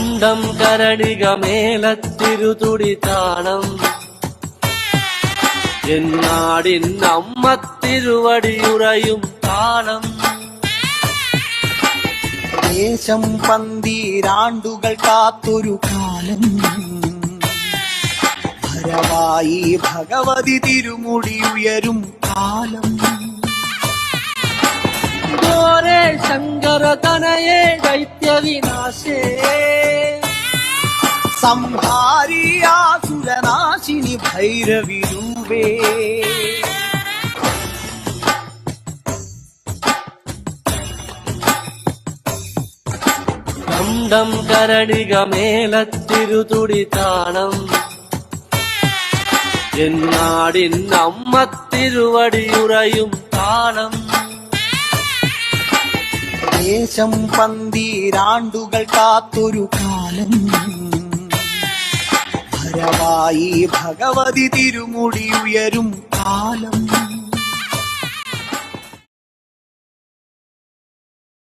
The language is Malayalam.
കണ്ടം കരടിക മേലത്തിരുതുടി താണം. എന്നാടിൻ അമ്മ തിരുവടിയുറയും താളം. ദേശം പന്തീരാണ്ടുകൾ കാത്തൊരു കാലം. ഭരവായി ഭഗവതി തിരുമുടി ഉയരും കാലം. शङ्करतनये दैत्यविनाशे संहारियासुरनाशिनि भैरविरूपे கண்டம் கரடிக மேலத்திருதுடித்தானம் என் நாடின் அம்மத்திருவடியுறையும் தானம். ദേശം പന്തീരാണ്ടുകൾ കാത്തൊരു കാലം. ഭരവായി ഭഗവതി തിരുമുടി ഉയരും കാലം.